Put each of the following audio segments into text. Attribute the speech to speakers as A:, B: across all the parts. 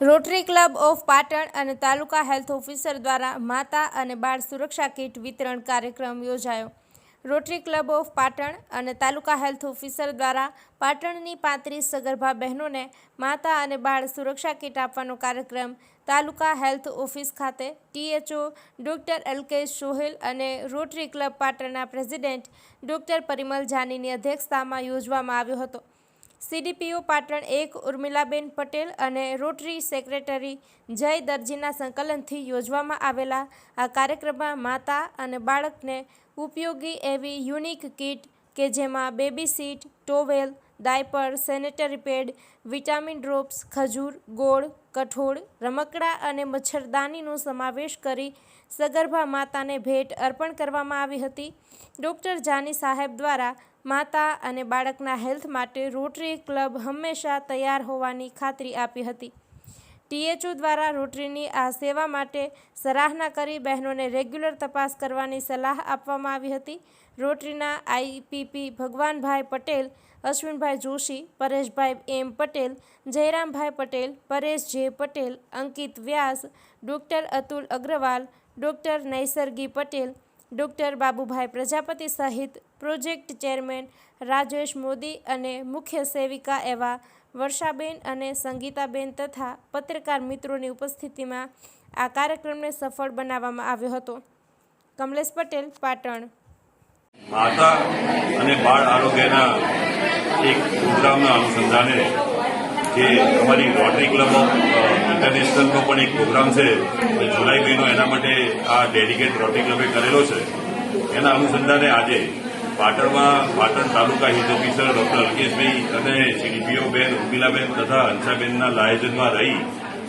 A: Rotary Club of Patan અને taluka health officer દ્વારા માતા અને બાળ સુરક્ષા કીટ વિતરણ કાર્યક્રમ યોજાયો. રોટરી ક્લબ ઓફ પાટણ અને તાલુકા હેલ્થ ઓફિસર દ્વારા પાટણની પાંત્રીસ સગર્ભા બહેનોને માતા અને બાળ સુરક્ષા કીટ આપવાનો કાર્યક્રમ તાલુકા હેલ્થ ઓફિસ ખાતે THO doctor L K Sohel અને રોટરી ક્લબ પાટણના પ્રેસિડેન્ટ ડૉક્ટર પરિમલ જાનીની અધ્યક્ષતામાં યોજવામાં આવ્યો હતો. સીડીપીઓ પાટણ એક, ઉર્મિલાબેન પટેલ અને રોટરી સેક્રેટરી જય દરજીના સંકલનથી યોજવામાં આવેલા આ કાર્યક્રમમાં માતા અને બાળકને ઉપયોગી એવી યુનિક કીટ કે જેમાં baby seat, towel, diaper, sanitary pad, vitamin drops, ખજૂર, ગોળ, કઠોળ, રમકડા અને મચ્છરદાનીનો સમાવેશ કરી સગર્ભા માતાને ભેટ અર્પણ કરવામાં આવી હતી. ડૉક્ટર જાની સાહેબ દ્વારા માતા અને બાળકના હેલ્થ માટે રોટરી ક્લબ હંમેશા તૈયાર હોવાની ખાતરી આપી હતી. ટીએચઓ દ્વારા રોટરીની આ સેવા માટે સરાહના કરી બહેનોને રેગ્યુલર તપાસ કરવાની સલાહ આપવામાં આવી હતી. રોટરીના IPP Bhagwanbhai Patel, Ashwinbhai Joshi, Pareshbhai M Patel, Jayrambhai Patel, Paresh J Patel, Ankit Vyas, doctor Atul Agrawal, doctor Naisargi Patel doctor Babubhai Prajapati સહિત પ્રોજેક્ટ ચેરમેન રાજેશ મોદી અને મુખ્ય સેવિકા એવા વર્ષાબેન અને સંગીતાબેન તથા પત્રકાર મિત્રોની ઉપસ્થિતિમાં આ કાર્યક્રમને સફળ બનાવવામાં આવ્યો હતો. કમલેશ પટેલ, પાટણ.
B: માતા અને બાળ આરોગ્યના એક પ્રોગ્રામના અનુસંધાને જે અમારી રોટરી ક્લબ ઓફ ઇન્ટરનેશનલનો પણ એક પ્રોગ્રામ છે જુલાઈ મહિનો એના માટે આ ડેડિકેટ રોટરી ક્લબે કરેલો છે. એના અનુસંધાને આજે પાટણમાં પાટણ તાલુકા હિત ઓફિસર ડોક્ટર અલ્કેશભાઈ અને સીડીપીઓ બેન ઉર્મિલાબેન તથા હંસાબેનના આયોજનમાં રહી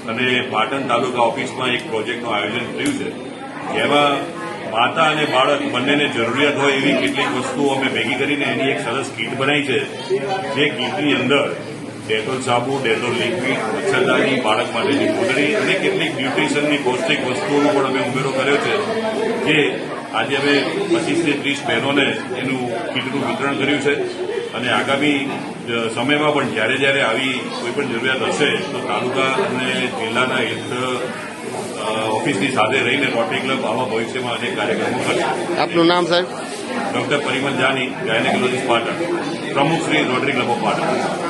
B: અને પાટણ તાલુકા ઓફિસમાં એક પ્રોજેક્ટનું આયોજન થયું છે. જેમાં માતા અને બાળક બંનેને જરૂરિયાત હોય એવી કેટલીક વસ્તુઓ અમે ભેગી કરીને એની એક સરસ કીટ બનાવી છે. જે કીટની અંદર ડેટોલ સાબુ ડેટોલ લિક્વિડ મચ્છરદાની બાળક માટેની પૂતળી અને કેટલીક ન્યુટ્રિશનની પૌષ્ટિક વસ્તુઓનો પણ અમે ઉમેરો કર્યો છે જે આજે અમે પચીસથી ત્રીસ બહેનોને એનું કીટનું વિતરણ કર્યું છે. અને આગામી સમયમાં પણ જ્યારે જ્યારે આવી કોઈ પણ જરૂરિયાત હશે તો તાલુકા અને જિલ્લાના હેલ્થ ઓફિસની સાથે રહીને રોટરી ક્લબ આવા ભવિષ્યમાં અનેક કાર્યક્રમો કરશે.
C: આપનું નામ સાહેબ?
B: Doctor Parimal Jani gynaecologist Patan. પ્રમુખ Shri Rotary Club of Patan.